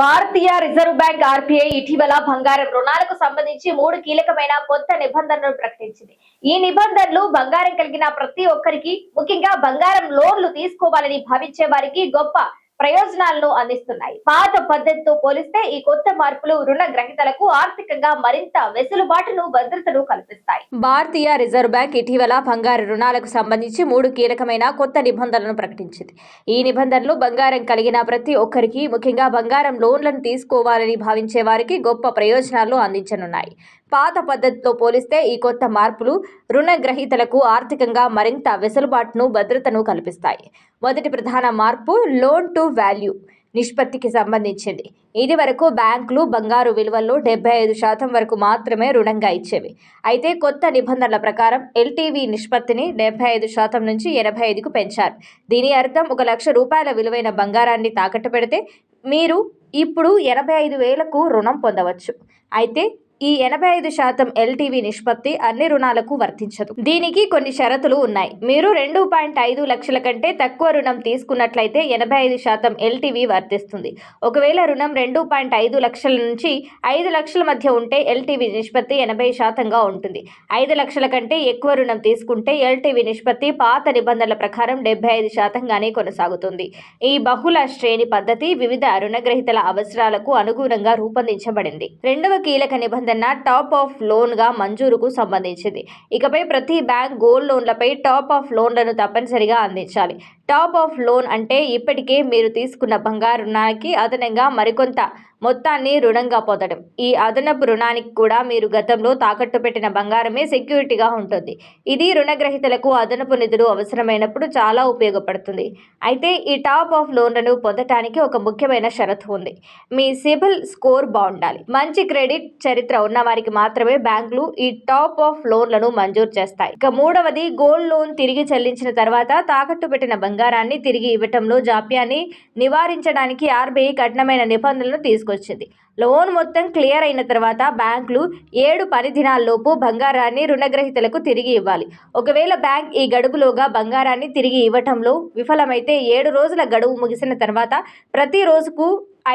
భారతీయ reserve bank RBI ఇటీవల బంగారం రుణాలకు సంబంధించి మూడు కీలకమైన కొత్త నిబంధనలు ప్రకటించింది. ఈ నిబంధనలు బంగారం కలిగిన ప్రతి ఒక్కరికి ముఖ్యంగా బంగారం లోన్లు తీసుకోవాలని భావించే వారికి గొప్ప ప్రయోజనాలను అందిస్తున్నాయి. పాత పద్ధతితో పోలిస్తే ఈ కొత్త మార్పులు రుణ గ్రహీతలకు ఆర్థికంగా మరింత వెసులుబాటును భద్రతను కల్పిస్తాయి. భారతీయ రిజర్వ్ బ్యాంక్ ఇటీవల బంగారు రుణాలకు సంబంధించి మూడు కీలకమైన కొత్త నిబంధనలను ప్రకటించింది. ఈ నిబంధనలు బంగారం కలిగిన ప్రతి ఒక్కరికి ముఖ్యంగా బంగారం లోన్లను తీసుకోవాలని భావించే వారికి గొప్ప ప్రయోజనాలు అందించనున్నాయి. పాత పద్ధతితో పోలిస్తే ఈ కొత్త మార్పులు రుణగ్రహీతలకు ఆర్థికంగా మరింత వెసులుబాటును భద్రతను కల్పిస్తాయి. మొదటి ప్రధాన మార్పు లోన్ టు వాల్యూ నిష్పత్తికి సంబంధించింది. ఇది వరకు బ్యాంకులు బంగారు విలువల్లో డెబ్బై ఐదు శాతం వరకు మాత్రమే రుణంగా ఇచ్చేవి. అయితే కొత్త నిబంధనల ప్రకారం ఎల్టీవీ నిష్పత్తిని డెబ్బై ఐదు శాతం నుంచి ఎనభై ఐదుకు పెంచారు. దీని అర్థం ఒక లక్ష రూపాయల విలువైన బంగారాన్ని తాకట్టు పెడితే మీరు ఇప్పుడు ఎనభై ఐదు వేలకు రుణం పొందవచ్చు. అయితే ఈ ఎనభై ఐదు శాతం ఎల్టీవీ నిష్పత్తి అన్ని రుణాలకు వర్తించదు. దీనికి కొన్ని షరతులు ఉన్నాయి. మీరు రెండు పాయింట్ ఐదు లక్షల కంటే తక్కువ రుణం తీసుకున్నట్లయితే ఎనభై ఐదు శాతం ఎల్టీవీ వర్తిస్తుంది. ఒకవేళ రుణం రెండు పాయింట్ ఐదు లక్షల నుంచి ఐదు లక్షల మధ్య ఉంటే ఎల్టీవీ నిష్పత్తి ఎనభై శాతంగా ఉంటుంది. ఐదు లక్షల కంటే ఎక్కువ రుణం తీసుకుంటే ఎల్టీవీ నిష్పత్తి పాత నిబంధనల ప్రకారం డెబ్బై ఐదు శాతంగానే కొనసాగుతుంది. ఈ బహుళ శ్రేణి పద్ధతి వివిధ రుణగ్రహీతల అవసరాలకు అనుగుణంగా రూపొందించబడింది. రెండవ కీలక నిబంధన టాప్ ఆఫ్ లోన్గా మంజూరుకు సంబంధించింది. ఇకపై ప్రతి బ్యాంక్ గోల్డ్ లోన్లపై టాప్ ఆఫ్ లోన్లను తప్పనిసరిగా అందించాలి. టాప్ ఆఫ్ లోన్ అంటే ఇప్పటికే మీరు తీసుకున్న బంగారు రుణానికి అదనంగా మరికొంత మొత్తాన్ని రుణంగా పొందడం. ఈ అదనపు రుణానికి కూడా మీరు గతంలో తాకట్టు పెట్టిన బంగారమే సెక్యూరిటీగా ఉంటుంది. ఇది రుణగ్రహీతలకు అదనపు నిధులు అవసరమైనప్పుడు చాలా ఉపయోగపడుతుంది. అయితే ఈ టాప్ ఆఫ్ లోన్లను పొందటానికి ఒక ముఖ్యమైన షరతు ఉంది. మీ సిబిల్ స్కోర్ బాగుండాలి. మంచి క్రెడిట్ చరిత్ర ఉన్న వారికి మాత్రమే బ్యాంకులు ఈ టాప్ ఆఫ్ లోన్లను మంజూరు చేస్తాయి. ఇక మూడవది గోల్డ్ లోన్ తిరిగి చెల్లించిన తర్వాత తాకట్టు పెట్టిన బంగారాన్ని తిరిగి ఇవ్వటంలో జాప్యాన్ని నివారించడానికి ఆర్బీఐ కఠినమైన నిబంధనలు తీసుకు తీసుకొచ్చింది. లోన్ మొత్తం క్లియర్ అయిన తర్వాత బ్యాంకులు ఏడు పని దినాల్లోపు బంగారాన్ని రుణగ్రహీతలకు తిరిగి ఇవ్వాలి. ఒకవేళ బ్యాంక్ ఈ గడువులోగా బంగారాన్ని తిరిగి ఇవ్వటంలో విఫలమైతే ఏడు రోజుల గడువు ముగిసిన తర్వాత ప్రతి రోజుకు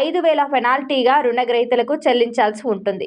ఐదు వేల పెనాల్టీగా రుణగ్రహీతలకు చెల్లించాల్సి ఉంటుంది.